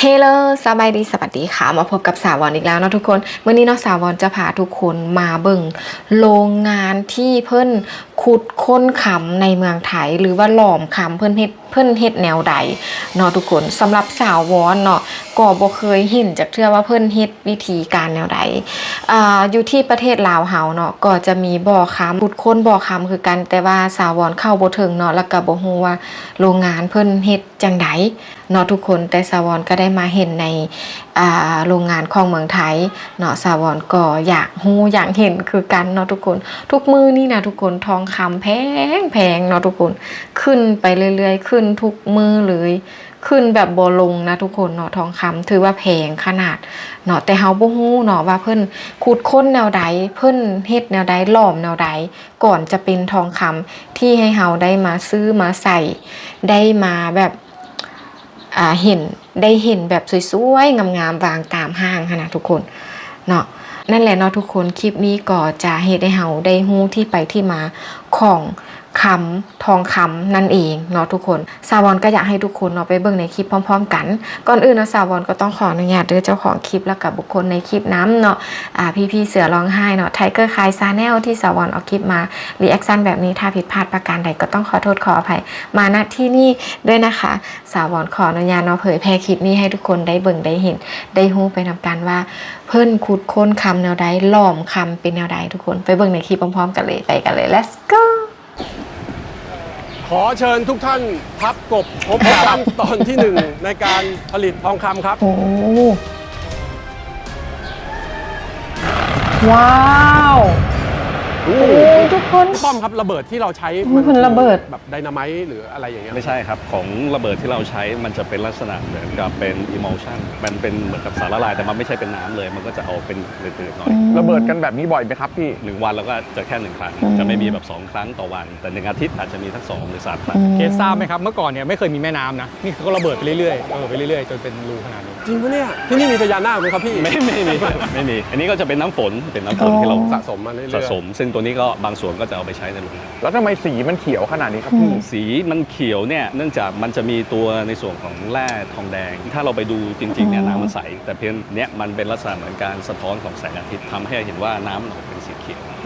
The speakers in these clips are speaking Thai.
เฮลโลสบายดีสวัสดีค่ะ มาพบกับสาววอนอีกแล้วนะทุกคนเมื่อนี้เนาะสาววอนจะพาทุกคนมาเบิ่งโรงงานที่เพิ่นขุดค้นขำในเมืองไทย หรือว่าหลอมขำเพิ่นเฮ็ดเพิ่นเฮ็ดแนวใดเนาะทุกคนสำหรับสาววอนเนาะก็บ่เคยเห็นจากเทื่อว่าเพิ่นเฮ็ดวิธีการแนวใดอ่าอยู่ที่ประเทศลาวเฮาเนาะก็จะมีบ่อขำบุดค้นบ่อขำคือกัน แต่ว่าสาววอนเข้าบ่ถึงเนาะแล้วก็บ่ฮู้ว่าโรงงานเพิ่นเฮ็ดจังใดเนาะทุกคนแต่สาววอนก็ได้มาเห็นใน โรงงานของเมืองไทยเนาะสาวอนก็อยากฮู้อยากเห็นคือกันเนาะทุกคน ทุกมือนี่นะทุกคนทองคำแพงแพงเนาะทุกคน ขึ้นไปเรื่อยๆ ขึ้นทุกมือเลยขึ้นแบบบ่ลงนะทุกคนเนาะทองคำถือว่าแพงขนาดเนาะแต่เฮาบ่ฮู้เนาะว่าเพิ่นขุดค้นแนวใดเพิ่นเฮ็ดแนวใดหลอมแนวใดก่อนจะเป็นทองคำที่ให้เฮาได้มาซื้อมาใส่ได้มาแบบ เห็นได้เห็นแบบสวยๆ งามๆวางตามห้างค่ะนะทุกคนเนาะนั่นแหละเนาะทุกคนคลิปนี้ก็จะเฮ็ดให้เฮาได้ฮู้ที่ไปที่มาของ คำทองคำนั่นเองเนาะทุกคนสาวอนก็อยากให้ทุกคนเนาะไปเบิ่งในคลิปพร้อม ๆ กัน ก่อนอื่นเนาะสาวอนก็ต้องขออนุญาตเด้อเจ้าของคลิปแล้วกับบุคคลในคลิปน้ำเนาะอ่าพี่ๆเสือร้องไห้เนาะไทเกอร์คายซาแนลที่สาวอนเอาคลิปมารีแอคชั่นแบบนี้ถ้าผิดพลาดประการใดก็ต้องขอโทษขออภัยมาณที่นี่ด้วยนะคะ สาวอนขออนุญาตเนาะเผยแพร่คลิปนี้ให้ทุกคนได้เบิ่งได้เห็น ได้ฮู้ไปนำกันว่า เพิ่นขุดค้นคำแนวใดหล่อมคำเป็นแนวใดทุกคนไปเบิ่งในคลิปพร้อมๆ กันเลยไปกันเลย let's go ขอเชิญทุกท่านพับกบพบกับขั้นตอนที่หนึ่งในการผลิตทองคำครับ โอ้ว้าวโอ้ ทุกคนป้อมครับระเบิดที่เราใช้มันเป็นระเบิด แบบไดนาไมต์หรืออะไรอย่างเงี้ยไม่ใช่ครับ ของระเบิดที่เราใช้มันจะเป็นลักษณะเหมือนกับเป็น emulsion มันเป็นเหมือนกับสารละลายแต่มันไม่ใช่เป็นน้ำเลย มันก็จะเอาเป็นตืดๆหน่อยระเบิดกันแบบนี้บ่อยไหมครับพี่หนึ่งวันเราก็จะแค่หนึ่งครั้งอืมจะไม่มีแบบ2ครั้งต่อวัน แต่หนึ่งอาทิตย์อาจจะมีทั้งสองหรือสามครั้งเคสทราบไหมครับเมื่อก่อนเนี่ยไม่เคยมีแม่น้ำนะนี่เขาก็ระเบิดไปเรื่อยๆเออไปเรื่อยๆจนเป็นรูขนาดนี้จริงปะเนี่ยที่นี่มีพญานาคไหมครับพี่ไม่ไม่มีไม่มี อันนี้ก็จะเป็นน้ำฝนเป็นน้ำฝนที่เราสะสมมาเรื่อยๆสะสมซึ่งตัวนี้ก็บางส่วนก็จะเอาไปใช้ในโรงงานแล้วทำไมสีมันเขียวขนาดนี้ครับพี่ สีมันเขียวเนี่ยเนื่องจากมันจะมีตัวในส่วนของแร่ทองแดง ถ้าเราไปดูจริงๆเนี่ยน้ำมันใส แต่เพียงเนี้ยมันเป็นลักษณะเหมือนการสะท้อนของแสงอาทิตย์ทำให้เห็นว่าน้ำมันออกเป็นสีเขียว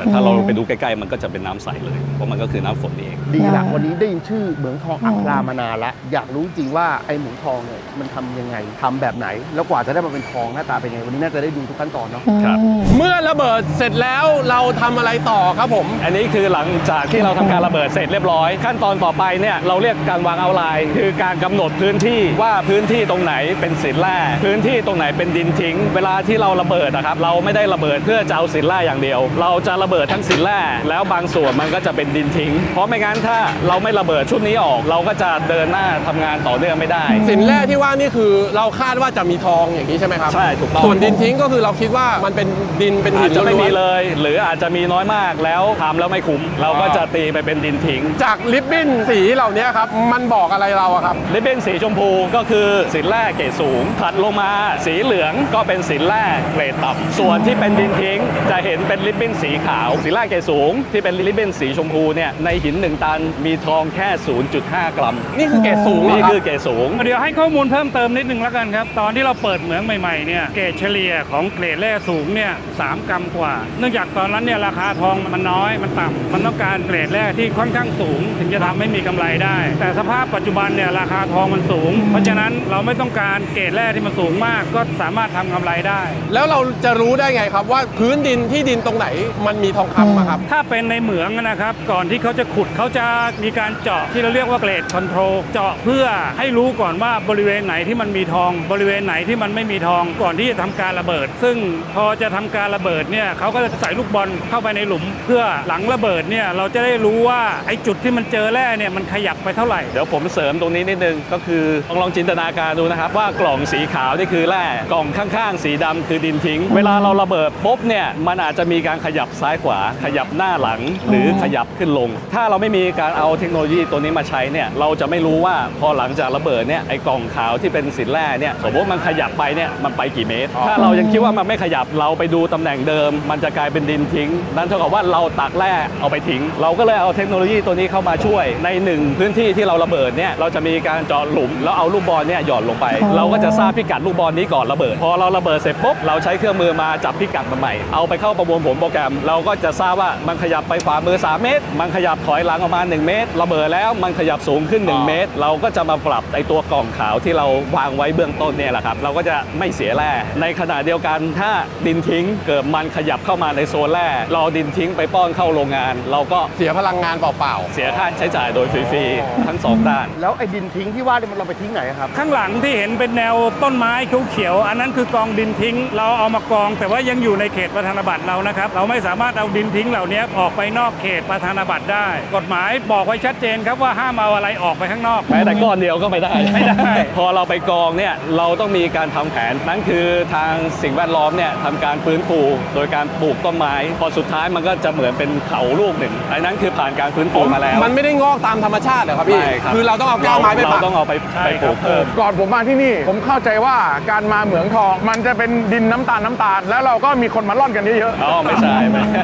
แต่ถ้าเราไปดูใกล้ๆมันก็จะเป็นน้ำใสเลย เพราะมันก็คือน้ำฝนนี่เอง ดีละวันนี้ได้ยินชื่อเหมืองทองอัครามานานละอยากรู้จริงว่าไอ้เหมืองทองเนี่ยมันทำยังไงทำแบบไหน แล้วกว่าจะได้มาเป็นทองหน้าตาเป็นไงวันนี้น่าจะได้ดูทุกขั้นตอนเนาะ ครับ เมื่อระเบิดเสร็จแล้วเราทำอะไรต่อครับผม อันนี้คือหลังจากที่เราทำการระเบิดเสร็จเรียบร้อย ขั้นตอนต่อไปเนี่ยเราเรียกการวางเอาไลน์คือการกำหนดพื้นที่ว่าพื้นที่ตรงไหนเป็นสินแร่พื้นที่ตรงไหนเป็นดินทิ้ง เวลาที่เราระเบิดนะครับเราไม่ได้ระเบิดเพื่อจะเอาสินแร่อย่างเดียว เราจะระเบิดทั้งสินแร่แล้วบางส่วนมันก็จะเป็นดินทิ้ง เพราะไม่งั้นถ้าเราไม่ระเบิดชุดนี้ออก เราก็จะเดินหน้าทำงานต่อเนื่องไม่ได้ สินแร่ที่ว่านี่คือเราคาดว่าจะมีทองอย่างนี้ใช่ไหมครับใช่ถูกต้อง ส่วนดินทิ้งก็คือเราคิดว่ามันเป็นดินเป็นหิอาจนจะไม่ล้มีวนเลย หรืออาจจะมีน้อยมากแล้วทำแล้วไม่คุ้ม เราก็จะตีไปเป็นดินทิ้งๆจากลิปบิ้นสีเหล่านี้ครับมันบอกอะไรเราอะครับ ริบบิ้นสีชมพูก็คือสินแร่เกรดสูงถัดลงมาสีเหลืองก็เป็นสินแร่เกรดต่ำส่วนที่เป็นดินทิ้ง จะเห็นเป็นริบบิ้นสีขาวสินแร่เกรดสูง ที่เป็นริบบิ้นสีชมพูเนี่ยในหิน 1 ตันมีทองแค่ 0.5 กรัม นี่คือเกรดสูงเหรอนี่ครับคือเกรดสูง เดี๋ยวให้ข้อมูลเพิ่มเติมนิดนึงแล้วกันครับ ตอนที่เราเปิดเหมืองใหม่ๆเนี่ยเกรดเฉลี่ยของเกรดแร่สูงเนี่ยสามกรัมกว่า เนื่องจากตอนนั้นเนี่ยราคาทองมันน้อยมันต่ำมันต้องการเกรดแร่ที่ค่อนข้างสูง ถึงจะทำให้มีกำไรได้ แต่สภาพปัจจุบันเนี่ยราคาทองมันสูง เพราะฉะนั้นเราไม่ต้องการเกรดแร่ที่มันสูงมาก ก็สามารถทำกำไรได้ แล้วเราจะรู้ได้ไงครับว่าพื้นดินที่ดินตรงไหนมันมีทองคำอะครับ ถ้าเป็นในเหมืองนะครับ ก่อนที่เขาจะขุดเขาจะมีการเจาะที่เราเรียกว่าเกรดคอนโทรลเจาะเพื่อให้รู้ก่อนว่าบริเวณไหนที่มันมีทอง บริเวณไหนที่มันไม่มีทองก่อนที่จะทำการระเบิด ซึ่งพอจะทำการระเบิดเนี่ยเขาก็จะใส่ลูกบอลเข้าไปในหลุม เพื่อหลังระเบิดเนี่ยเราจะได้รู้ว่าไอ้จุดที่มันเจอแร่เนี่ยมันขยับไปเท่าไหร่เดี๋ยวผมเสริมตรงนี้นิดนึงก็คือลองลองจินตนาการดูนะครับว่ากล่องสีขาวนี่คือแร่กล่องข้างๆ สีดำคือดินทิ้ง เวลาเราระเบิดปุ๊บเนี่ยมันอาจจะมีการขยับซ้ายขวา ขยับหน้าหลังหรือขยับขึ้นลง ถ้าเราไม่มีการเอาเทคโนโลยีตัวนี้มาใช้เนี่ยเราจะไม่รู้ว่าพอหลังจากระเบิดเนี่ยไอ้กล่องขาวที่เป็นสินแร่เนี่ยสมมติมันขยับไปเนี่ยมันไปกี่เมตร ถ้าเรายังคิดว่ามันไม่ขยับเราไปดูตำแหน่งเดิม มันจะกลายเป็นดินทิ้ง นั่นเท่ากับว่าเราตักแร่เอาไปทิ้ง เราก็เลยเอาเทคโนโลยีตัวนี้เข้ามาช่วยในหนึ่งพื้นที่ที่เราระเบิดเนี่ยเราจะมีการเจาะหลุมแล้วเอาลูกบอลเนี่ยหย่อนลงไป เราก็จะทราบพิกัดลูกบอลนี้ก่อนระเบิด พอเราระเบิดเสร็จปุ๊บเราใช้เครื่องมือมาจับพิกัดมันใหม่เอาไปเข้าประมวลผลโปรแกรมเราก็จะทราบว่ามันขยับไปขวามือ 3 เมตร มันขยับถอยหลังออกมา 1 เมตร ระเบิดแล้วมันขยับสูงขึ้น 1 เมตร เราก็จะมาปรับไอตัวกล่องขาวที่เราวางไว้เบื้องต้นเนี่ยแหละครับ เราก็จะไม่เสียแร่ในขณะเดียวกันถ้าดินทิ้งเกิดมันขยับเข้ามาในโซนแร่เราเอาดินทิ้งไปป้อนเข้าโรงงาน เราก็เสียพลังงานเปล่าเสียค่าใช้จ่ายโดยฟรีๆทั้งสองด้าน แล้วไอ้ดินทิ้งที่ว่าเนี่ยมันเราไปทิ้งไหนครับ ข้างหลังที่เห็นเป็นแนวต้นไม้เขียวๆอันนั้นคือกองดินทิ้ง เราเอามากอง แต่ว่ายังอยู่ในเขตประธานาบัตรเรานะครับ เราไม่สามารถเอาดินทิ้งเหล่านี้ออกไปนอกเขตประธานาบัตรได้ กฎหมายบอกไว้ชัดเจนครับว่าห้ามเอาอะไรออกไปข้างนอกแม้แต่ก้อนเดียวก็ไม่ได้ไม่ได้ พอเราไปกองเนี่ยเราต้องมีการทำแผนนั่นคือทางสิ่งแวดล้อมเนี่ยทำการฟื้นฟู โดยการปลูกต้นไม้ พอสุดท้ายมันก็จะเหมือนเป็นเขาลูกหนึ่งอันนั้นคือผ่านการฟื้นฟูมาแล้วๆมันไม่ได้งอกตามธรรมชาติเหรอครับพี่ไม่ครับคือเราต้องเอาก้าวไม้ไปปักเราต้องเอาไปไปปลูกเพิ่มก่อนผมมาที่นี่ ผมเข้าใจว่าการมาเหมืองทอง มันจะเป็นดินน้ำตาลน้ำตาล แล้วเราก็มีคนมาล่อนกันเยอะอ๋อไม่ใช่ไม่ๆ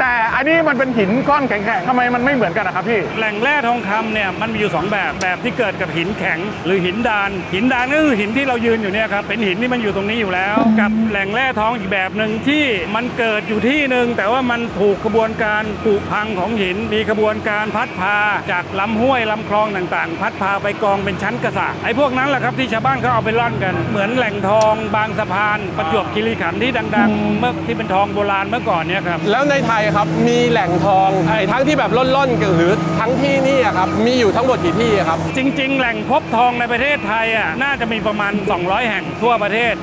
แต่อันนี้มันเป็นหินก้อนแข็งๆทำไมมันไม่เหมือนกันนะครับพี่ แหล่งแร่ทองคำเนี่ยมันมีอยู่ 2 แบบแบบที่เกิดกับหินแข็งหรือหินดาน หินดานก็คือหินที่เรายืนอยู่เนี่ยครับเป็นหินที่มันอยู่ตรงนี้อยู่แล้ว กับแหล่งแร่ทองอีกแบบหนึ่งที่มันเกิดอยู่ที่หนึ่งแต่ว่ามันถูกกระบวนการผุพังของหิน มีกระบวนการพัดพา จากลำห้วยลำคลองต่างๆ พัดพาไปกองเป็นชั้นกระสะไอ้พวกนั้นแหละครับที่ชาวบ้านเขาเอาไปร่อนกัน เหมือนแหล่งทองบางสะพาน ประจวบคีรีขันธ์ที่ดัง ๆ เมื่อที่เป็นทองโบราณเมื่อก่อนเนี่ยครับแล้วในไทยครับมีแหล่งทองไอ้ทั้งที่แบบล่อนๆกันหรือทั้งที่นี่อะครับมีอยู่ทั้งหมดกี่ที่อะครับ จริง ๆ แหล่งพบทองในประเทศไทยอะน่าจะมีประมาณ 200 แห่งทั่วประเทศ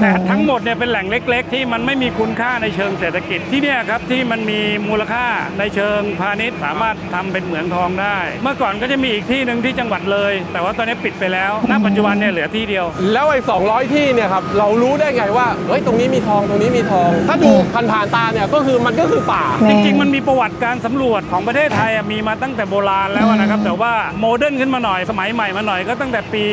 แต่ทั้งหมดเนี่ยเป็นแหล่งเล็ก ๆ ที่มันไม่มีคุณค่าในเชิงเศรษฐกิจที่เนี่ยครับที่มันมีมูลค่าในเชิงพาณิชย์สามารถทำเป็นเหมืองทองได้ เมื่อก่อนก็จะมีอีกที่หนึ่งที่จังหวัดเลย แต่ว่าตอนนี้ปิดไปแล้วณปัจจุบันเนี่ยเหลือที่เดียว แล้วไอ้200 ที่เนี่ยครับเรารู้ได้ไงว่าเฮ้ยตรงนี้มีทองตรงนี้มีทอง ถ้าดูผ่านๆตาเนี่ยก็คือมันก็คือป่า จริงๆ มันมีประวัติการสำรวจของประเทศไทยอะมีมาตั้งแต่โบราณแล้วนะครับ แต่ว่าโมเดิร์นขึ้นมาหน่อยสมัยใหม่มาหน่อยก็ตั้งแต่ปี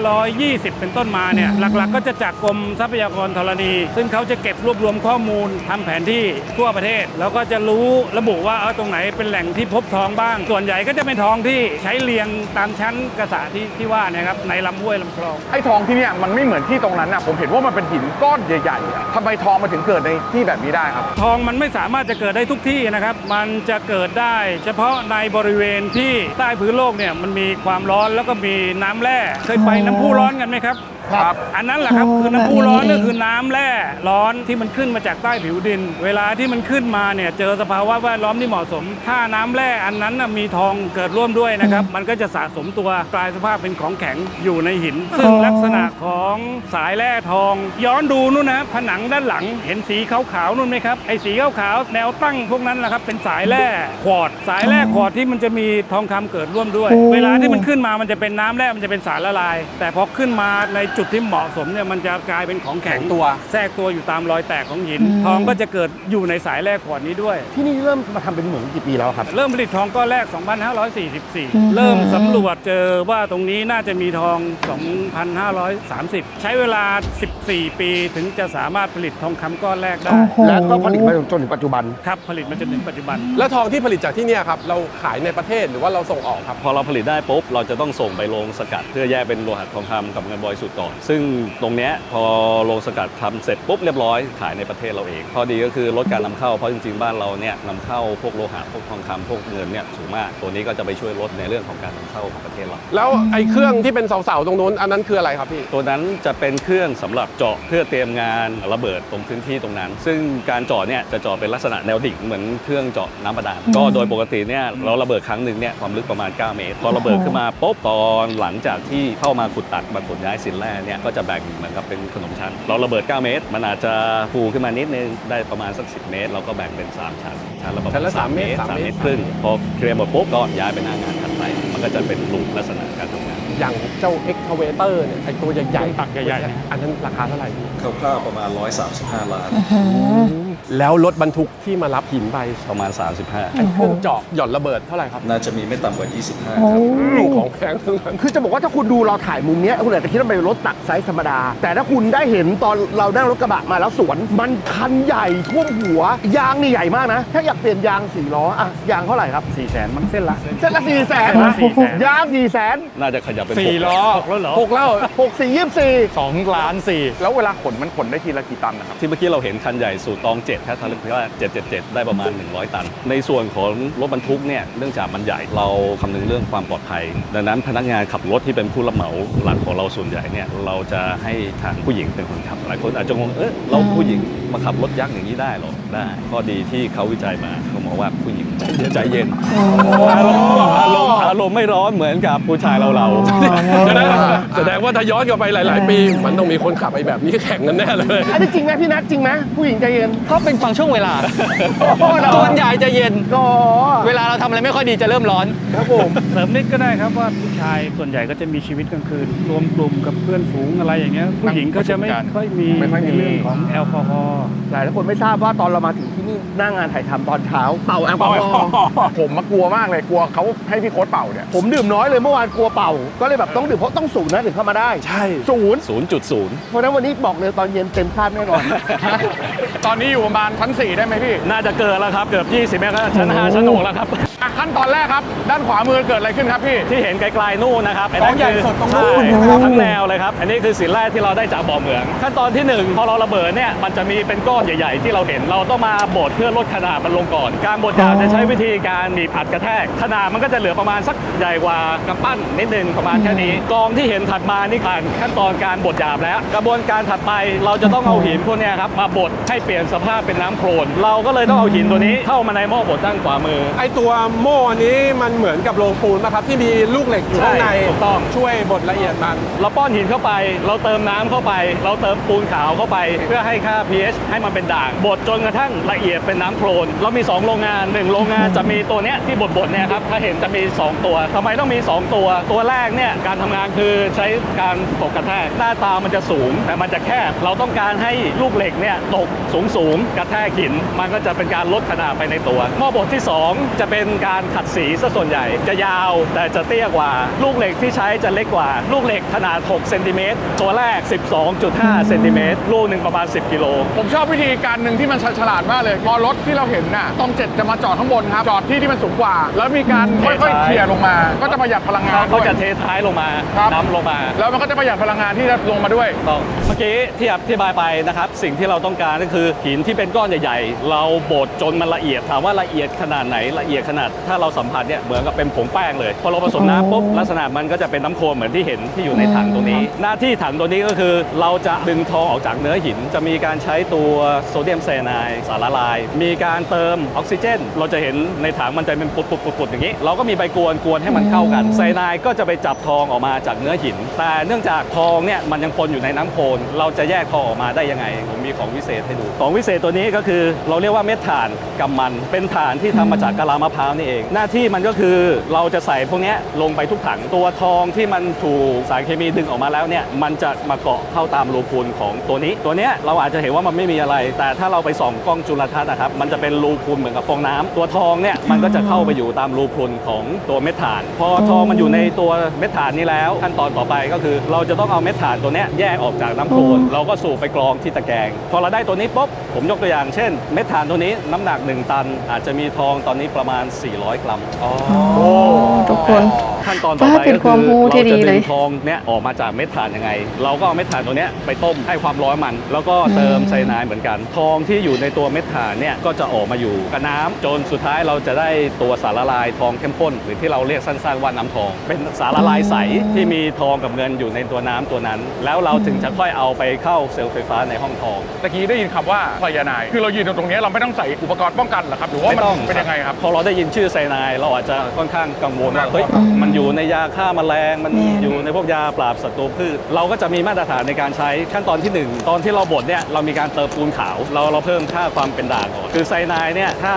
2520 เป็นต้นมาเนี่ยหลักๆ ก็จะจากกรมทรัพยากรธรณี ซึ่งเขาจะเก็บรวบรวมข้อมูลทำแผนที่ทั่วประเทศ แล้วก็จะรู้ระบุว่าเออตรงไหนเป็นแหล่งที่พบทองบ้าง ส่วนใหญ่ก็จะเป็นทองที่ใช้เรียงตามชั้นกระสาที่ที่ว่าเนยครับในลำห้วยลำคลองไอ้ทองที่เนี่ยมันไม่เหมือนที่ตรงนั้นนะผมเห็นว่ามันเป็นหินก้อนใหญ่ๆอะทำไมทองมันถึงเกิดในที่แบบนี้ได้ครับทองมันไม่สามารถจะเกิดได้ทุกที่นะครับ มันจะเกิดได้ เฉพาะในบริเวณที่ใต้พื้นโลกเนี่ยมันมีความร้อนแล้วก็มีน้ำแร่เคยไปน้ำพุร้อนกันไหมครับ ครับอันนั้นแหละครับคือน้ำพุร้อนก็คือน้ำแร่ร้อนที่มันขึ้นมาจากใต้ผิวดิน เวลาที่มันขึ้นมาเนี่ยเจอสภาวะแวดล้อมที่เหมาะสม ถ้าน้ำแร่อันนั้นน่ะมีทองเกิดร่วมด้วยนะครับ มันก็จะสะสมตัวกลายสภาพเป็นของแข็งอยู่ในหิน ซึ่งลักษณะของสายแร่ทอง ย้อนดูนู่นนะผนังด้านหลังเห็นสีขาวๆนู่นไหมครับไอ้สีขาวๆแนวตั้งพวกนั้นแหละครับเป็นสายแร่ควอร์ดสายแร่ควอร์ดที่มันจะมีทองคำเกิดร่วมด้วย เวลาที่มันขึ้นมามันจะเป็นน้ำแร่มันจะเป็นสารละลาย แต่พอขึ้นมาในจุดที่เหมาะสมเนี่ยมันจะกลายเป็นของแข็งแข็งตัว แทรกตัวอยู่ตามรอยแตกของหิน ทองก็จะเกิดอยู่ในสายแร่ควอร์ดนี้ด้วย ที่นี่เริ่มมาทำเป็นเหมืองกี่ปีแล้วครับเริ่มผลิตทองก้อนแรก 2544 เริ่มสำรวจเจอว่าตรงนี้น่าจะมีทอง 2,530 ใช้เวลา 14 ปีถึงจะสามารถผลิตทองคำก้อนแรกได้ และก็ผลิตมาจนถึงปัจจุบัน ครับผลิตมาจนถึงปัจจุบัน แล้วทองที่ผลิตจากที่เนี่ยครับเราขายในประเทศหรือว่าเราส่งออกครับ พอเราผลิตได้ปุ๊บเราจะต้องส่งไปโรงสกัด เพื่อแยกเป็นโลหะทองคำกับเงินบริสุทธิ์ก่อนซึ่งตรงเนี้ยพอโรงสกัดทำเสร็จปุ๊บเรียบร้อยขายในประเทศเราเองข้อดีก็คือลดการนำเข้าเพราะจริงๆบ้านเราเนี่ยนำเข้าพวกโลหะพวกทองคำพวกเงินเนี่ยสูงมากตัวนี้ก็จะไปช่วยลดในเรื่องของการนำเข้าของประเทศเราแล้วไอ้เครื่องที่เป็นเสาๆตรงนู้นอันนั้นคืออะไรครับพี่ตัวนั้นจะเป็นเครื่องสำหรับเจาะเพื่อเตรียมงานระเบิดตรงพื้นที่ตรงนั้น ซึ่งการเจาะเนี่ยจะเจาะเป็นลักษณะแนวดิ่งเหมือนเครื่องเจาะน้ำบาดาลก็โดยปกติเนี่ยเราระเบิดครั้งหนึ่งเนี่ยความลึกประมาณ 9 เมตรพอระเบิดขึ้นมาปุ๊บตอนหลังจากที่เข้ามาขุดตัดมาขนย้ายสินแร่เนี่ยก็จะแบ่งเหมือนกับเป็นขนมชั้น เราระเบิด 9 เมตร มันอาจจะฟูขึ้นมานิดนึงได้ประมาณสัก 10 เมตร เราก็แบ่งเป็น 3 ชั้น ชั้นละประชั้มาณนละสาม3เมตรเมตร3เมตรครึ่งพอเคลียร์หมดปุ๊บก็ย้ายไปหน้างานถัดไป มันก็จะเป็นรูปลักษณะการทำงาน อย่างเจ้า excavator เนี่ยไอตัวใหญ่ตักใหญ่ๆเนี่ย อันนั้นราคาเท่าไหร่ คร่าวๆประมาณ 135 ล้าน แล้วรถบรรทุกที่มารับหินไปประมาณ 35ไอเครื่องเจาะหย่อนระเบิดเท่าไหร่ครับ น่าจะมีไม่ต่ำกว่า 25 ครับ ของแพงทั้งนั้น คือจะบอกว่าถ้าคุณดูเราถ่ายมุมเนี้ยคุณอาจจะคิดว่าเป็นรถตักไซส์ธรรมดา แต่ถ้าคุณได้เห็นตอนเรานั่งรถกระบะมาแล้วสวน มันคันใหญ่ท่วมหัว ยางนี่ใหญ่มากนะ ถ้าอยากเปลี่ยนยางสี่ล้ออะยางเท่าไหร่ครับ4 0 0แสนมันเส้นละเส้นละสี่แสนเส้นละ400,000ยางสี่แสนน่าจะขยับเป็นสี่หกล้อหกแล้วเหรอหกแล้วหกสี่ยี่สิบสี่สองล้านสี่แล้วเวลาขนมันขนได้ทีละกี่ตันนะครับที่เมื่อกี้เราเห็นคันใหญ่สูตรตอง7ถ้าทะลุว่า777 ได้ประมาณ 100 ตัน ในส่วนของรถบรรทุกเนี่ยเนื่องจากมันใหญ่เราคำนึงเรื่องความปลอดภัย ดังนั้นพนักงานขับรถที่เป็นผู้รับเหมาหลักของเราส่วนใหญ่เนี่ยเราจะให้ทางผู้หญิงเป็นคนขับหลายคนอาจจะงงเออเราผู้หญิงมาขับรถยักษ์อย่างนี้ได้เหรอได้ข้อดีที่เขาวิจัยมาเขาบอกว่าผู้หญิงใจเย็นอารมณ์อารมณ์อารมณ์ไม่ร้อนเหมือนกับผู้ชายเราเราแสดงแสดงว่าถ้าย้อนกลับไปหลาย ๆ ปี มันต้องมีคนขับไอ้แบบนี้แข่งกันแน่เลย อันนี้จริงไหมพี่นัทจริงไหมผู้หญิงใจเย็น ก็เป็นบางช่วงเวลาโอ้โหเหรอส่วนใหญ่จะเย็น ก็เวลาเราทำอะไรไม่ค่อยดีจะเริ่มร้อน ครับผมเสริมนิดก็ได้ครับว่าผู้ชายส่วนใหญ่ก็จะมีชีวิตกลางคืน รวมกลุ่มกับเพื่อนฝูงอะไรอย่างเงี้ยผู้หญิงก็จะไม่ค่อยมีไม่ค่อยมีในเรื่องของแอลกอฮอล์หลายคนไม่ทราบว่าตอนเรามาถึงที่นี่หน้างานถ่ายทำตอนเช้าเป่าแอลกอฮอล์ผมมากลัวมากเลยกลัวเขาให้พี่โค้ดเป่าเนี่ยผมดื่มน้อยเลยเมื่อวานกลัวเป่า ก็เลยแบบต้องดื่มเพราะต้องศูนย์นะถึงเข้ามาได้ใช่ศูนย์0.0เพราะฉะนั้นวันนี้บอกเลยตอนเย็นเต็มคาดแน่นอน ตอนนี้อยู่ประมาณชั้น4ได้ไหมพี่ น่าจะเกินแล้วครับ เกือบ20แม้ก็ชั้น5ชั้น6แล้วครับ อะขั้นตอนแรกครับ ด้านขวามือเกิดอะไรขึ้นครับพี่ ที่เห็นไกลๆนู่นนะครับของใหญ่สดตรงนู้น ใช่ทั้งแนวเลยครับ อันนี้คือสินแร่ที่เราได้จากบ่อเหมือง ขั้นตอนที่หนึ่งพอเราระเบิดเนี่ยมันจะมีเป็นก้อนใหญ่ ๆ ที่เราเห็นเราต้องมาบดเพื่อลดขนาดมันลงก่อน การบดหยาบจะใช้วิธีการบีบอัดกระแทก ขนาดมันก็จะเหลือประมาณสักใหญ่กว่ากำปั้นนิดนึงประมาณแค่นี้กองที่เห็นถัดมานี่ผ่านขั้นตอนการบดหยาบแล้ว กระบวนการถัดไปเราจะต้องเอาหินพวกเนี้ยครับมาบดให้เปลี่ยนสภาพเป็นน้ำโคลนเราก็เลยต้องเอาหินตัวนี้เข้ามาในหม้อบดด้านขวามือ ไอตัวโม่อันนี้มันเหมือนกับโรงปูนนะครับที่มีลูกเหล็กอยู่ข้างในใช่ถูกต้อง ช่วยบดละเอียดมัน เราป้อนหินเข้าไป เราเติมน้ำเข้าไป เราเติมปูนขาวเข้าไป เพื่อให้ค่า pH ให้มันเป็นด่างบดจนกระทั่งละเอียดเป็นน้ำโคลนเรามี 2 โรงงาน 1 โรงงานจะมีตัวเนี้ยที่บดบดๆเนี่ยครับถ้าเห็นจะมี 2 ตัวทำไมต้องมี 2 ตัว ตัวแรกเนี่ยการทำงานคือใช้การตกกระแทกหน้าตามันจะสูง แต่มันจะแคบเราต้องการให้ลูกเหล็กเนี่ยตกสูงสูงๆกระแทกหิน มันก็จะเป็นการลดขนาดไปในตัวหม้อบดที่ 2 จะเป็นการขัดสีซะส่วนใหญ่ จะยาวแต่จะเตี้ยกว่า ลูกเหล็กที่ใช้จะเล็กกว่า ลูกเหล็กขนาด 6 เซนติเมตร ตัวแรก 12.5 เซนติเมตร ลูกหนึ่งประมาณ 10 กิโล ผมชอบวิธีการหนึ่งที่มันฉลาดมากเลย พอรถที่เราเห็นน่ะต้องเจ็ดจะมาจอดข้างบนครับ จอดที่ที่มันสูงกว่า แล้วมีการค่อยๆเคลียร์ลงมา ก็จะประหยัดพลังงานเขาด้วย จะเทท้ายลงมาครับ น้ำลงมา แล้วมันก็จะประหยัดพลังงานที่จะลงมาด้วย ต้องเมื่อกี้ที่อธิบายไปนะครับสิ่งที่เราต้องการก็คือหินที่เป็นก้อนใหญ่ ๆ เราบดจนมันละเอียดถามว่าละเอียดขนาดไหนละเอียดขนาดถ้าเราสัมผัสเนี่ยเหมือนกับเป็นผงแป้งเลย พอเราผสมน้ำปุ๊บลักษณะมันก็จะเป็นน้ำโคลนเหมือนที่เห็นที่อยู่ในถังตรงนี้ หน้าที่ถังตัวนี้ก็คือ เราจะดึงทองออกจากเนื้อหิน จะมีการใช้ตัวโซเดียมไซยาไนด์สารละลาย มีการเติมออกซิเจน เราจะเห็นในถังมันจะเป็นปุดๆๆๆอย่างนี้ เราก็มีใบกวนกวนให้มันเข้ากันไซยาไนด์ก็จะไปจับทองออกมาจากเนื้อหิน แต่เนื่องจากทองเนี่ยมันยังปนอยู่ในน้ำโคลนเราจะแยกทองออกมาได้ยังไงผมมีของวิเศษให้ดูของวิเศษตัวนี้ก็คือ เราเรียกว่าเม็ดถ่านกำมัน เป็นถ่านที่ทำมาจากกะลามะพร้าวนี่เอง หน้าที่มันก็คือเราจะใส่พวกเนี้ยลงไปทุกถังตัวทองที่มันถูกสารเคมีดึงออกมาแล้วเนี่ยมันจะมาเกาะเข้าตามรูพุนของตัวนี้ ตัวเนี้ยเราอาจจะเห็นว่ามันไม่มีอะไร แต่ถ้าเราไปส่องกล้องจุลทรรศน์นะครับมันจะเป็นรูพุนเหมือนกับฟองน้ำตัวทองเนี่ยมันก็จะเข้าไปอยู่ตามรูพุนของตัวเม็ดถ่าน พอทองมันอยู่ในตัวเม็ดถ่านนี้แล้ว ขั้นตอนต่อไปก็คือ เราจะต้องเอาเม็ดถ่านตัวเนี้ยแยกออกจากน้ำโคลนเราก็สูบไปกรองที่ตะแกรงพอเราได้ตัวนี้ปุ๊บผมยกตัวอย่างเช่น เม็ดถ่านตัวนี้น้ำหนัก 1 ตัน อาจจะมีทองตอนนี้ประมาณ400 กรัมทุกคนขั้นตอนต่อไปว่าเป็นก็ควาคืมอรู้ที่เราจะดีดึเลงยทองเนี้ยออกมาจากเม็ดถ่านยังไง เราก็เอาเม็ดถ่านตัวเนี้ยไปต้มให้ความร้อนมัน แล้วก็เติมไซยาไนด์เหมือนกัน ทองที่อยู่ในตัวเม็ดถ่านเนี่ยก็จะออกมาอยู่กับน้ำจนสุดท้ายเราจะได้ตัวสารละลายทองเข้มข้น หรือที่เราเรียกสั้นๆว่าน้ำทอง เป็นสารละลายใสที่มีทองกับเงินอยู่ในตัวน้ำตัวนั้น แล้วเราถึงจะค่อยเอาไปเข้าเซลล์ไฟฟ้าในห้องทองตะกี้ได้ยินคำว่าไซยาไนด์คือเรายืนตรงนี้เราไม่ต้องใส่อุปกรณ์ป้องกันเหรอครับหรือว่าไม่มันต้องเป็นยังไงครับพอเราได้ยินชื่อไซนายเราอาจจะค่อนข้างกังวลว่าเฮ้ยอืมมันอยู่ในยาฆ่าแมลง มันแม่นอยู่ในพวกยาปราบศัตรูพืช เราก็จะมีมาตรฐานในการใช้ขั้นตอนที่หนึ่งตอนที่เราบดเนี่ยเรามีการเติมปูนขาว เราเราเพิ่มค่าความเป็นด่างก่อนคือไซนายเนี่ยถ้า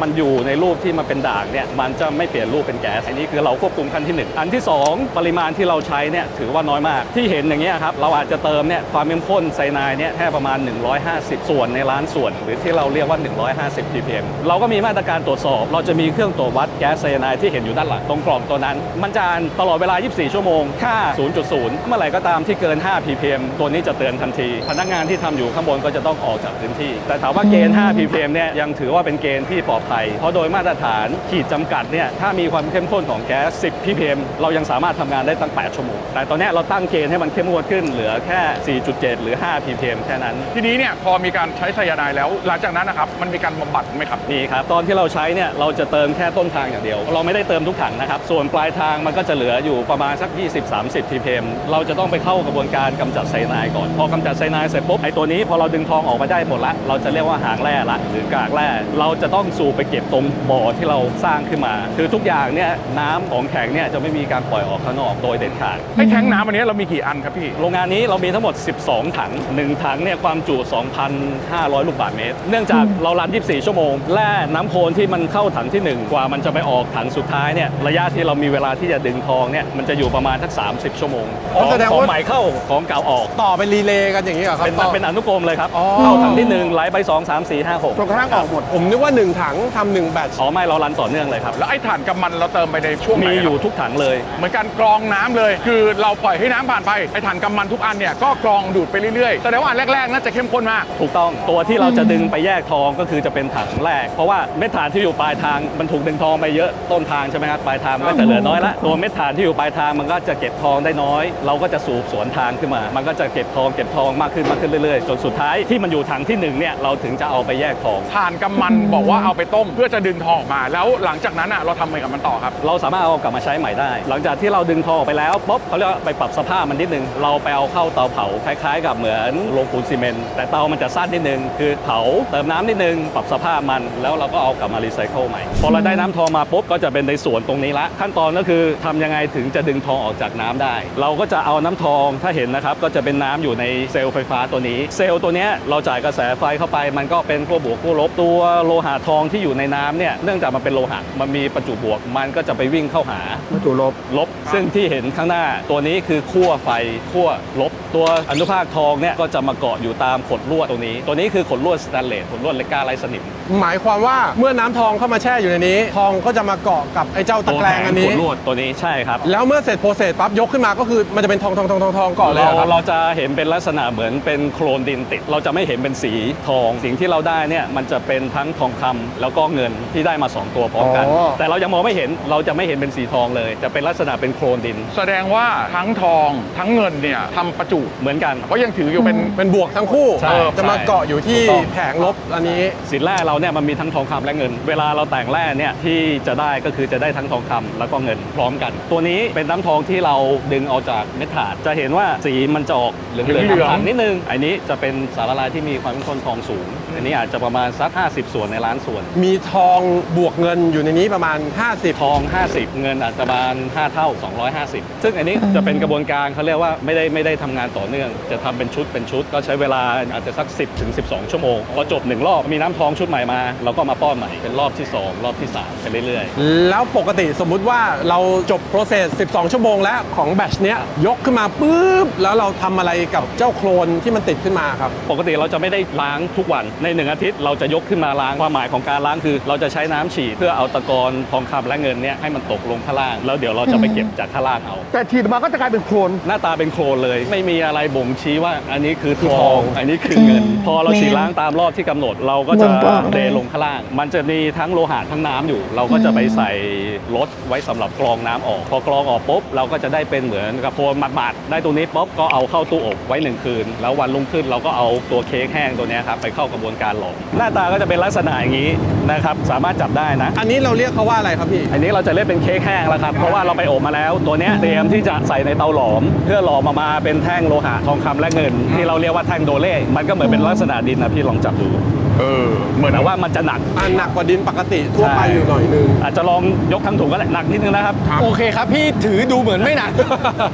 มันอยู่ในรูปที่มันเป็นด่างเนี่ยมันจะไม่เปลี่ยนรูปเป็นแก๊สอันนี้คือเราควบคุมขั้นที่หนึ่งอันที่สองปริมาณที่เราใช้เนี่ยถือว่าน้อยมากที่เห็นอย่างเงี้ยครับเราอาจจะเติมเนี่ยความเข้มข้นไซนายเนี่ยแค่ประมาณ 150 ส่วนในล้านส่วน หรือที่เราเรียกว่า 150 ppm เราก็มีมาตรการตรวจสอบเราจะมีเครื่องตรวจวัดแก๊สไซยาไนด์ที่เห็นอยู่ด้านหลังตรงกล่องตัวนั้น มันจะอ่านตลอดเวลา 24 ชั่วโมง ค่า 0.0 เมื่อไหร่ก็ตามที่เกิน 5 ppm ตัวนี้จะเตือนทันที พนักงานที่ทำอยู่ข้างบนก็จะต้องออกจากพื้นที่ แต่ถามว่าเกณฑ์ 5 ppm เนี่ยยังถือว่าเป็นเกณฑ์ที่ปลอดภัย เพราะโดยมาตรฐานขีดจำกัดเนี่ยถ้ามีความเข้มข้นของแก๊ส 10 ppm เรายังสามารถทำงานได้ตั้ง 8 ชั่วโมง แต่ตอนเนี้ยเราตั้งเกณฑ์ให้มันเข้มงวดขึ้นเหลือแค่ 4.7 หรือ 5 ppm แค่นั้น ทีนี้เนี่ยพอมีการใช้ไซยาไนด์แล้ว หลังจากนั้นนะครับมันมีการบำบัดไหมครับมีครับตอนที่เราใช้เนี่ยเราจะเติมแค่ต้นทางอย่างเดียว เราไม่ได้เติมทุกถังนะครับ ส่วนปลายทางมันก็จะเหลืออยู่ประมาณสัก 20-30 ppm เราจะต้องไปเข้ากระบวนการกำจัดไซยาไนด์ก่อน พอกำจัดไซยาไนด์เสร็จปุ๊บไอ้ตัวนี้พอเราดึงทองออกมาได้หมดละ เราจะเรียกว่าหางแร่ละหรือกากแร่ เราจะต้องสูบไปเก็บตรงบ่อที่เราสร้างขึ้นมา คือทุกอย่างเนี่ยน้ำของแข็งเนี่ยจะไม่มีการปล่อยออกข้างนอกโดยเด็ดขาดไอ้แท้งน้ำอันนี้เรามีกี่อันครับพี่ โรงงานนี้เรามีทั้งหมด 12 ถัง 1 ถังเนี่ยความจุ 2,500 ลูกบาศก์เมตร เนื่องจากเรารัน 24 ชั่วโมง แร่น้ำโคลนที่มันเข้าถังทีหนึ่1กว่ามันจะไปออกถังสุดท้ายเนี่ยระยะที่เรามีเวลาที่จะดึงทองเนี่ยมันจะอยู่ประมาณทัก30 ชั่วโมงอ๋อแสดงของว่าใหม่เข้าของเก่าออกต่อเป็นรีเลย์กันอย่างนี้เหรอครับเป็นต่อ เป็นอนุกรมเลยครับอ๋อ เข้าถังที่1ไหลไป2 3 4 5จนกระทั่งออกหมด ผมนึกว่า 1 ถังทำหนึ่งแบตช์6อ๋อไม่เรารันต่อเนื่องเลยครับแล้วไอ้ถ่านกำมันเราเติมไปในช่วงไหนมีครับอยู่ทุกถังเลย เหมือนการกรองน้ำเลย คือเราปล่อยให้น้ำผ่านไปไอ้ถ่านกำมันทุกอันเนี่ยก็กรองดูดไปเรื่อยๆแสดงว่าอันแรกๆน่าจะเข้มข้นมาก ถูกต้องตัวที่เราจะดึงไปแยกทองก็คือจะเป็นถังแรก เพราะว่าเม็ดถ่านที่อยู่ปลายทางมันถูกดึงทองไปเยอะต้นทางใช่ไหมครับปลายทางมันก็จะเหลือน้อยละตัวเม็ดถ่านที่อยู่ปลายทางมันก็จะเก็บทองได้น้อย เราก็จะสูบสวนทางขึ้นมา มันก็จะเก็บทองเก็บทองมากขึ้นมากขึ้นเรื่อยๆจนสุดท้ายที่มันอยู่ถังที่หนึ่งเนี่ยเราถึงจะเอาไปแยกทองถ่านกำมันบอกว่าเอาไปต้มเพื่อจะดึงทองออกมา แล้วหลังจากนั้นอะเราทำอะไรกับมันต่อครับ เราสามารถเอากลับมาใช้ใหม่ได้ หลังจากที่เราดึงทองออกไปแล้วปุ๊บเขาเรียกว่าไปปรับสภาพมันนิดนึงเราไปเอาเข้าเตาเผาคล้ายๆ กับเหมือนโรงปูนซีเมนต์แต่เตามันจะสั้นนิดนึงคือเผาเติมน้ำนิดนึงปรับสภาพมัน แล้วเราก็เอากลับมารีไซเคิลใหม่พอเราได้น้ำทองมาปุ๊บก็จะเป็นในส่วนตรงนี้ละ ขั้นตอนก็คือทำยังไงถึงจะดึงทองออกจากน้ำได้ เราก็จะเอาน้ำทองถ้าเห็นนะครับก็จะเป็นน้ำอยู่ในเซลล์ไฟฟ้าตัวนี้ เซลล์ตัวเนี้ยเราจ่ายกระแสไฟเข้าไป มันก็เป็นขั้วบวกขั้วลบตัวโลหะทองที่อยู่ในน้ำเนี่ยเนื่องจากมันเป็นโลหะมันมีประจุบวก มันก็จะไปวิ่งเข้าหาวัตถุลบลบ ซึ่งที่เห็นข้างหน้าตัวนี้คือขั้วไฟขั้วลบ ตัวอนุภาคทองเนี่ยก็จะมาเกาะอยู่ตามขดลวดตัวนี้ ตัวนี้คือขดลวดสแตนเลสขดลวดเลก้าไรสนิมหมายความว่าเมื่อน้ำทองเข้ามาแช่อยู่ในนี้ ทองก็จะมาเกาะกับไอ้เจ้าตะแกรงอันขนี้ดลวดตัวนี้ใช่ครับแล้วเมื่อเสร็จโปรเซสปั๊บยกขึ้นมาก็คือมันจะเป็นทองทองทองทองทองเกาะเลยเราเหรอครับ เราจะเห็นเป็นลักษณะเหมือนเป็นโคลนดินติด เราจะไม่เห็นเป็นสีทอง สิ่งที่เราได้เนี่ยมันจะเป็นทั้งทองคำแล้วก็เงินที่ได้มา2ตัวพร้อมกัน อ๋อ แต่เรายังมองไม่เห็นเราจะไม่เห็นเป็นสีทองเลย จะเป็นลักษณะเป็นโคลนดินแสดงว่าทั้งทองทั้งเงินเนี่ยทำประจุเหมือนกันก็ยังถืออยู่เป็น เป็นบวกทั้งคู่ใช่เออจะมาเกาะอยู่ที่ถูกต้อง แผงลบอันนี้ สินแร่เราเนี่ยมันมีทั้งทองคำและเงิน เวลาเราแต่งแร่เนี่ยที่จะได้ก็คือจะได้ทั้งทองคำแล้วก็เงินพร้อมกัน ตัวนี้เป็นน้ำทองที่เราดึงเอาจากเม็ดถ่าน จะเห็นว่าสีมันจะออกเหลืองๆเหลืองๆน้ำตาลนิดนึง อันนี้จะเป็นสารละลายที่มีความเข้มข้นทองสูง อันนี้อาจจะประมาณสัก 50 ส่วนในล้านส่วน มีทองบวกเงินอยู่ในนี้ประมาณ 50 ทอง 50 เงินอาจจะประมาณ 5 เท่า 250 ซึ่งอันนี้จะเป็นกระบวนการเขาเรียกว่าไม่ได้ไม่ได้ทำงานต่อเนื่อง จะทำเป็นชุดเป็นชุดก็ใช้เวลาอาจจะสัก 10ถึง12 ชั่วโมงพอจบหนึ่งรอบมีน้ำทองชุดใหม่มาเราก็มาป้อนใหม่เป็นรอบที่2รอบที่3ไปเรื่อยๆ แล้วปกติสมมุติว่าเราจบโปรเซส 12 ชั่วโมงแล้วของแบตชเนี้ยยกขึ้นมาปุ๊บ แล้วเราทำอะไรกับเจ้าโคลนที่มันติดขึ้นมาครับ ปกติเราจะไม่ได้ล้างทุกวันในหนึ่งอาทิตย์ เราจะยกขึ้นมาล้างความหมายของการล้างคือ เราจะใช้น้ำฉีดเพื่อเอาตะกอนทองคำและเงินเนี่ยให้มันตกลงข้างล่าง แล้วเดี๋ยวเราจะไปเก็บจากข้างล่างเอาแต่ฉีดออกมาก็จะกลายเป็นโคลนหน้าตาเป็นโครนเลย ไม่มีอะไรบ่งชี้ว่าอันนี้คือททอองงอันนี้คือเงินอืมพอเราฉีดแม่นล้างตามรอบที่กำหนด เราก็จะบ่งบอกเลยเทลงข้างล่าง มันจะมีทั้งโลหะทั้งน้ำอยู่ เราก็จะไปใส่รถไว้สำหรับกรองน้ำออก พอกรองออกปุ๊บเราก็จะได้เป็นเหมือนกับโคลนหมาดๆได้ตรงนี้ปุ๊บก็เอาเข้าตู้อบไว้หนึ่งคืน แล้ววันรุ่งขึ้นเราก็เอาตัวเค้กแห้งตัวเนี้ยครับไปเข้ากระบวนการหลอมหน้าตาก็จะเป็นลักษณะอย่างนี้นะครับสามารถจับได้นะ อันนี้เราเรียกเขาว่าอะไรครับพี่อันนี้เราจะเรียกเป็นเค้กแห้งแล้วครับเพราะว่าเราไปอบมาแล้วตัวเนี้ยเตรียมที่จะใส่ในเตาหลอม เพื่อหลอมออกมาเป็นแท่งโลหะทองคำและเงิน ที่เราเรียกว่าแท่งโดเล่มันก็เหมือนเป็นลักษณะดินนะพี่ลองจับดู เออเหมือนแต่ว่ามันจะหนัก อ่าหนักกว่าดินปกติทั่วไปใช่ อยู่หน่อยนึง อาจจะลองยกทั้งถุงก็ได้หนักนิดนึงนะครับ โอเคครับพี่ถือดูเหมือนไม่หนัก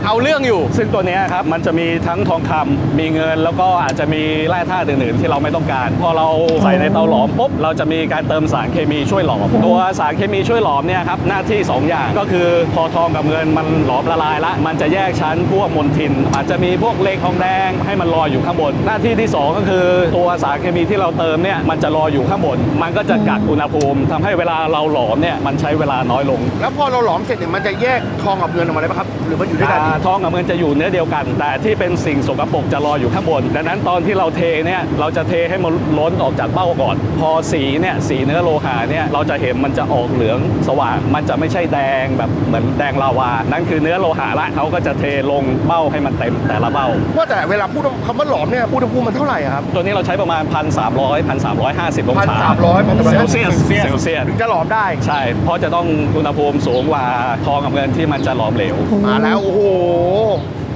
เอาเรื่องอยู่ ซึ่งตัวเนี้ยครับมันจะมีทั้งทองคำมีเงินแล้วก็อาจจะมีแร่ธาตุอื่นๆที่เราไม่ต้องการ พอเราใส่ในเตาหลอมปุ๊บเราจะมีการเติมสารเคมีช่วยหลอมตัวสารเคมีช่วยหลอมเนี่ยครับหน้าที่ 2 อย่างก็คือพอทองกับเงินมันหลอมละลายละ มันจะแยกชั้นพวกมลทิน อาจจะมีพวกเหล็กทองแดงให้มันลอยอยู่ข้างบน หน้าที่ที่2ก็คือตัวสารเคมีที่เราเติมเนี่ยมันจะลอยอยู่ข้างบน มันก็จะกักอุณหภูมิทำให้เวลาเราหลอมเนี่ยมันใช้เวลาน้อยลง แล้วพอเราหลอมเสร็จเนี่ยมันจะแยกทองกับเงินออกมาได้ปะครับ หรือมันอยู่ด้วยกันอ่าทองกับเงินจะอยู่เนื้อเดียวกัน แต่ที่เป็นสิ่งสกปรกจะรออยู่ข้างบน ดังนั้นตอนที่เราเทเนี่ยเราจะเทให้มันล้นออกจากเบ้าก่อน พอสีเนี่ยสีเนื้อโลหะเนี่ยเราจะเห็นมันจะออกเหลืองสว่าง มันจะไม่ใช่แดงแบบเหมือนแดงลาวา นั่นคือเนื้อโลหะละเขาก็จะเทลงเบ้าให้มันเต็มแต่ละเบ้า ว่าแต่เวลาพูดคำว่าหลอมเนี่ยอุณหภูมิมันเท่าไหร่อะครับ ตัวนี้เราใช้ประมาณ 1,300 1,350 องศา1,300เซลเซียสเซลเซียสถึงจะหลอมได้ ใช่ เพราะจะต้องอุณหภูมิสูงกว่าทองกับเงินที่มันจะหลอมเหลว มาแล้ว โอ้โห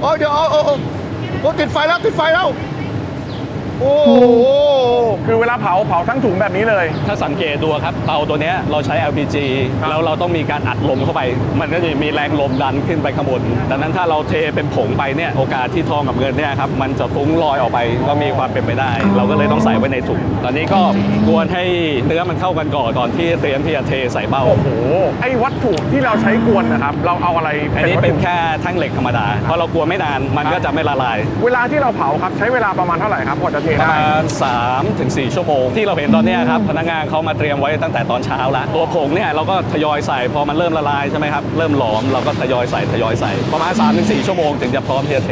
โอ้ยเดี๋ยวเอาเอาเอาโอ้ติดไฟแล้วติดไฟแล้ว โอ้โหคือเวลาเผาเผาทั้งถุงแบบนี้เลย ถ้าสังเกตดูครับเตาตัวเนี้ยเราใช้ LPG แล้วเราต้องมีการอัดลมเข้าไป มันก็จะมีแรงลมดันขึ้นไปข้างบนดังนั้นถ้าเราเทเป็นผงไปเนี่ยโอกาสที่ทองกับเงินเนี่ยครับมันจะฟุ้งลอยออกไปก็มีความเป็นไปได้ เราก็เลยต้องใส่ไว้ในถุงตอนนี้ก็กวนให้เนื้อมันเข้ากันก่อนก่อนที่เตรียมที่จะเทใส่เบ้าโอ้โหไอ้วัตถุที่เราใช้กวนนะครับเราเอาอะไรอันนี้วัตเป็นถุแค่แท่งเหล็กธรรมดาพอเรากวนไม่นานมันก็จะไม่ละลาย เวลาที่เราเผาครับใช้เวลาประมาณเท่าไหร่ครับกว่าจะเทประได้มาณ3ถึง4ชั่วโมง ที่เราเห็นตอนเนี้ยครับพนักงานเขามาเตรียมไว้ตั้งแต่ตอนเช้าแล้วตัวผงเนี่ยเราก็ทยอยใส่พอมันเริ่มละลายใช่ไหมครับเริ่มหลอมเราก็ทยอยใส่ทยอยใส่ประมาณ3ถึง4ชั่วโมงถึงจะพร้อมที่จะเท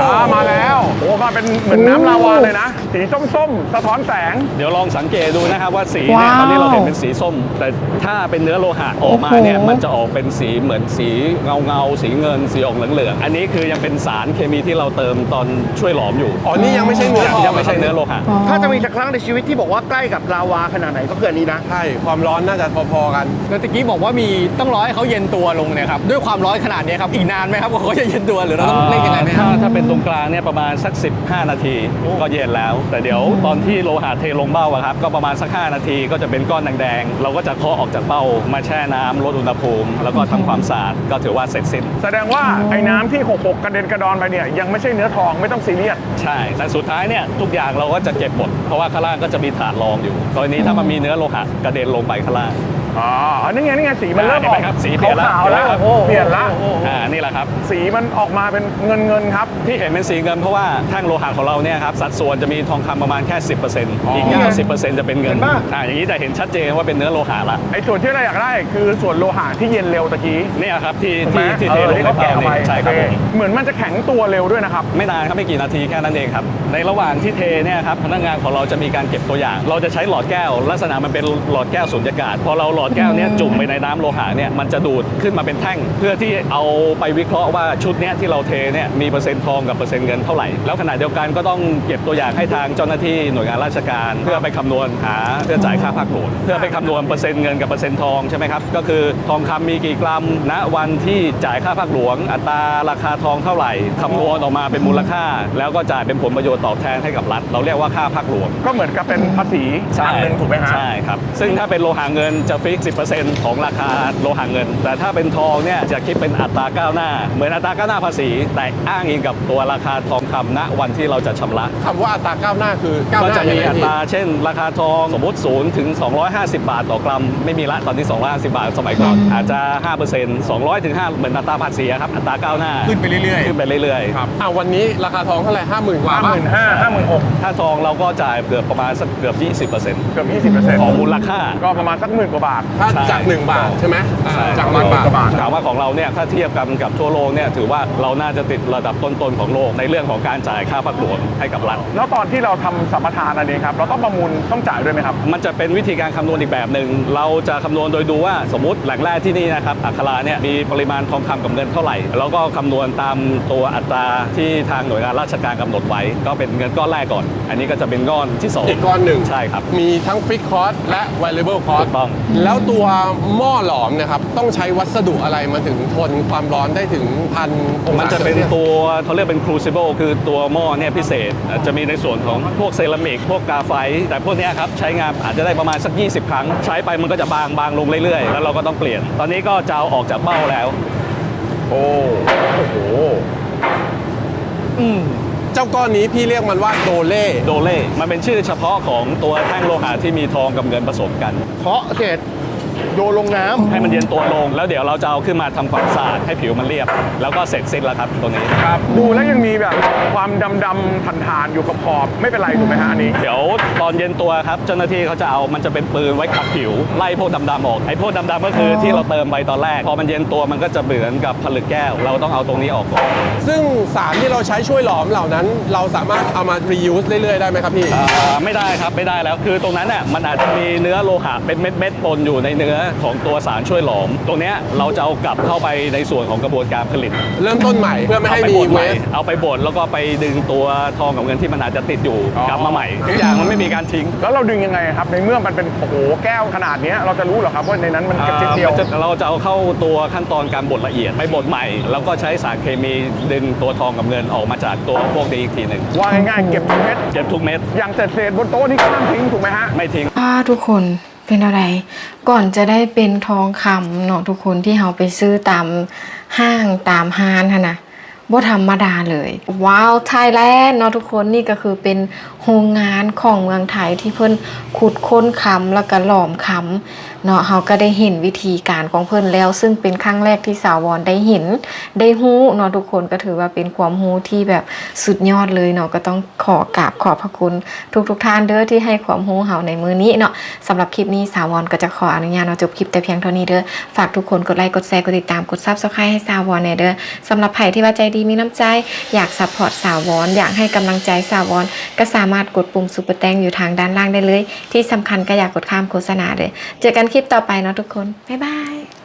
อ่ามาแล้วโอ้มาเป็นเหมือนน้ำลาวาเลยนะ สีส้มๆ สะท้อนแสง เดี๋ยวลองสังเกตดูนะครับว่าสีเนี่ยว้าวตอนนี้เราเห็นเป็นสีส้ม แต่ถ้าเป็นเนื้อโลหะออกมาเนี่ยโอ้โห มันจะออกเป็นสีเหมือนสีเงาเงาๆสีเงินสีออกเหลืองๆอันนี้คือยังเป็นสารเคมีที่เราเติมตอนช่วยหลอมอยู่ อ๋อ นี่ยังไม่ใช่เนื้อทองยังไม่ใช่เนื้อโลหะถ้าจะมีสักครั้งในชีวิตที่บอกว่าใกล้กับลาวาขนาดไหนก็คืออันนี้นะ ใช่ ความร้อนน่าจะพอๆกันแล้วตะกี้บอกว่ามีต้องรอให้เขาเย็นตัวลงเนี่ยครับด้วยความร้อนขนาดเนี้ยครับอีกนานไหมครับกว่าเขาจะเย็นตัวหรือเราต้องเร่งยังไงไหมคถ้ารับถ้าเป็นตรงกลางเนี่ยประมาณสัก 15 นาทีก็เย็นแล้ว แต่เดี๋ยวตอนที่โลหะเทลงเบ้าอะครับก็ประมาณสัก 5 นาทีก็จะเป็นก้อนแดงๆเราก็จะเคาะออกจากเบ้ามาแช่น้ำลดอุณหภูมิ แล้วก็ทำความสะอาดก็ถือว่าเสร็จสิ้นแสดงว่าไอ้น้ำที่หกหกกระเด็นกระดอนไปเนี่ยยังไม่ใช่เนื้อทองไม่ต้องซีเรียสใช่แต่สุดท้ายเนี่ยทุกอย่างเราก็จะเก็บหมด เพราะว่าข้างล่างก็จะมีถาดรองอยู่ ตอนนี้ถ้ามันมีเนื้อโลหะกระเด็นลงไปข้างล่าง อ๋ออันนี้ไงนี่ไงสีมันเริ่มออกเห็นไหมครับสีเปลี่ยนแล้วขาวๆแล้วเห็นไหมครับเปลี่ยนละ อ่านี่แหละครับ สีมันออกมาเป็นเงินเงินๆครับ ที่เห็นเป็นสีเงินเพราะว่าแท่งโลหะของเราเนี่ยครับสัดส่วนจะมีทองคำประมาณแค่ 10%อีก 90%จะเป็นเงินเห็นปะ อ่าอย่างนี้จะเห็นชัดเจนว่าเป็นเนื้อโลหะละไอ้ส่วนที่เราอยากได้คือส่วนโลหะที่เย็นเร็วตะกี้เนี่ยครับที่ถูกไหมที่ที่เอเทอลงที่ในเขาเตาแกะออกเนี่ไปยใช่ครับโอผมเหมือนมันจะแข็งตัวเร็วด้วยนะครับ ไม่นานครับไม่กี่นาทีแค่นั้นเองครับ ในระหว่างที่เทเนี่ยครับพนักงานของเราจะมีการเก็บตัวอย่าง เราจะใช้หลอดแก้ว ลักษณะมันเป็นหลอดแก้วสุญญากาศ พอเราหลอดแก้วเนี้ยจุ่มไปในน้ำโลหะเนี่ยมันจะดูดขึ้นมาเป็นแท่ง เพื่อที่เอาไปวิเคราะห์ว่าชุดเนี้ยที่เราเทเนี่ยมีเปอร์เซ็นต์ทองกับเปอร์เซ็นต์เงินเท่าไหร่แล้วขณะเดียวกันก็ต้องเก็บตัวอย่างให้ทางเจ้าหน้าที่หน่วยงานราชการ เพื่อไปคำนวณหาเพื่อจ่ายค่าภาคหลวงเพื่อไปคำนวณเปอร์เซ็นต์เงินกับเปอร์เซ็นต์ทองใช่ไหมครับก็คือทองคำมีกี่กรัมณวันที่จ่ายค่าภาคหลวง อัตราราคาทองเท่าไหร่คำนวณออกมาเป็นมูลค่า แล้วก็จ่ายเป็นผลประโยชน์ตอบแทนให้กับรัฐ เราเรียกว่าค่าภาคหลวง ก็เหมือนกับเป็นภาษีอันหนึ่งถูกไหมฮะ ใช่ครับ ซึ่งถ้าเป็นโลหะเงินจะฟิก 10%ของราคาโลหะเงิน แต่ถ้าเป็นทองเนี่ยจะคิดเป็นอัตราก้าวหน้า เหมือนอัตราก้าวหน้าภาษี แต่อ้างอิงกับตัวราคาทองคำณวันที่เราจะชำระ คำว่าอัตราก้าวหน้าคือก้าวหก็น้าจะมียังไงอัพี่ตราเช่น ราคาทองสมมติ0ถึง 250 บาทต่อกรัม ไม่มีละตอนที่250 บาทสมัยก่อน อาจจะ 5% 200ถึง5เหมือนอัตราภาษีอะครับ อัตราก้าวหน้า ขึ้นไปเรื่อยๆขึ้นไปเรื่อยๆ ครับอ่าวันนี้ราคาทองเท่าไหร่ห้าหมื่นกว่าห้าหปะมื่นห้าห้าหมื่นหกถ้าทองเราก็จ่ายเกือบประมาณสักเกือบ 20%เกือบยี่สิบเปอร์เซ็นต์ของมูลค่า ก็ประมาณสักหมื่นกว่าบาท ถ้าใช่ จาก 1 บาทใช่ไหมอ่าใช่จากหนึ่งบาทบาท ถามว่าของเราเนี่ยถ้าเทียบกันกับทั่วโลกเนี่ยถือว่าเราน่าจะติดระดับต้นๆของโลกในเรื่องของการจ่ายค่าพักหลวงให้กับรัฐ แล้วตอนที่เราทำสัมปทานอันนี้ครับ เราต้องประมูลต้องจ่ายด้วยไหมครับ มันจะเป็นวิธีการคำนวณอีกแบบหนึ่ง เราจะคำนวณโดยดูว่าสมมติแหล่งแร่ที่นี่นะครับ อัคราเนี่ยมีปริมาณทองคำกับเงินเท่าไหร่ แล้วก็คำนวณตามตัวอัตราที่ทางหน่วยงานราชการกำหนดไว้ ก็เป็นเงินก้อนแรกก่อน อันนี้ก็จะเป็นก้อนที่สองอีกก้อนหนึ่งใช่ครับ มีทั้งฟิกคอร์สและ variable cost ถูกต้องแล้วแล้วตัวหม้อหลอมเนะครับ ต้องใช้วัสดุอะไรมาถึงทนความร้อนได้ถึงพันองศามันจะเป็นซลซียส ตัวเขาเรียกเป็น crucible คือตัวหม้อเนี่ยพิเศษจะมีในส่วนของพวกเซรามิกพวกกาไฟต์แต่พวกเนี้ยครับใช้งานอาจจะได้ประมาณสัก 20 ครั้ง ใช้ไปมันก็จะบางบางลงเรื่อยๆ แล้วเราก็ต้องเปลี่ยน ตอนนี้ก็จะเอาออกจากเบ้าแล้ว โอ้โอ้โห เจ้าก้อนนี้พี่เรียกมันว่าโดเล่โดเล่ มันเป็นชื่อเฉพาะของตัวแท่งโลหะที่มีทองกับเงินผสมกัน เคาะเสร็จโยนลงน้ำให้มันเย็นตัวลง แล้วเดี๋ยวเราจะเอาขึ้นมาทำความสะอาดให้ผิวมันเรียบ แล้วก็เสร็จสิ้นแล้วครับตัวนี้ ครับ ดูแล้วยังมีแบบความดำดำๆฐานๆอยู่กับขอบ ไม่เป็นไรถูกไหมฮะอันนี้ เดี๋ยวต อนเย็นตัวครับเจ้าหน้าที่เขาจะเอามันจะเป็นปืนไว้ขัดผิว ไล่พวกดำๆออกไอ้พวกดำๆก็คือที่เราเติมไปตอนแรก พอมันเย็นตัวมันก็จะเหมือนกับผลึกแก้ว เราต้องเอาตรงนี้ออกก่อนซึ่งสารที่เราใช้ช่วยหลอมเหล่านั้น เราสามารถเอามา reuse เรื่อยๆได้ไหมครับพี่อ่าไม่ได้ครับไม่ได้แล้วคือตรงนั้นน่ะมันอาจจะมีเนื้อโลหะเป็นเม็ดๆปนอยู่ในเนื้อของตัวสารช่วยหลอม ตรงเนี้ยเราจะเอากลับเข้าไปในส่วนของกระบวนการผลิต เริ่มต้นใหม่เพื่อไม่ให้เอาไปมีบดใหเวม่สเอาไปบดแล้วก็ไปดึงตัวทองกับเงินที่มันอาจจะติดอยู่อ๋อ กลับมาใหม่ทุกอย่างมันไม่มีการทิ้ง แล้วเราดึงยังไงครับ ในเมื่อมันเป็นโอ้โหแก้วขนาดเนี้ยเราจะรู้เหรอครับว่าในนั้นมันกระจิตเดียวอ่ามันจะเราจะเอาเข้าตัวขั้นตอนการบดละเอียดไปบดใหม่ แล้วก็ใช้สารเคมีดึงตัวทองกับเงินออกมาจากตัวพวกนี้อีกทีหนึ่งว่าง่ายๆเก็บทุกเม็ดเก็บทุกเม็ดอย่างเศษเศษๆบนโต๊ะนี่ก็ห้ามทิ้งถูกไหมฮะไม่ทิ้งอ่าทุกคนเป็นอะไร ก่อนจะได้เป็นทองคำเนาะทุกคนที่เราไปซื้อตามห้างตามห้านหั่นนะ บ่ธรรมดาเลย ว้าวไทยแลนด์เนาะทุกคนนี่ก็คือเป็นโรงงานของเมืองไทยที่เพิ่นขุดค้นคำแล้วก็หลอมคำ เนาะเราก็ได้เห็นวิธีการของเพิ่นแล้ว ซึ่งเป็นครั้งแรกที่สาวรได้เห็นได้ฮู้เนาะทุกคนก็ถือว่าเป็นความฮู้ที่แบบสุดยอดเลยเนาะก็ต้องขอกราบขอบพระคุณทุกๆท่านเด้อที่ให้ความฮู้เฮาในมือนี้เนาะสำหรับคลิปนี้สาวรก็จะขออนุญาตเนาะจบคลิปแต่เพียงเท่านี้เด้อฝากทุกคนกดไลค์กดแชร์กดติดตามกด Subscribe ให้สาวรหน่อยเด้อสำหรับใครที่ว่าใจดีมีน้ำใจ อยากซัพพอร์ตสาวรอยากให้กำลังใจสาวรก็สามารถกดปุ่มซุปเปอร์แตงอยู่ทางด้านล่างได้เลย ที่สำคัญก็อยากกดข้ามโฆษณาเลยเจอกันคลิปต่อไปนะทุกคน บ๊ายบาย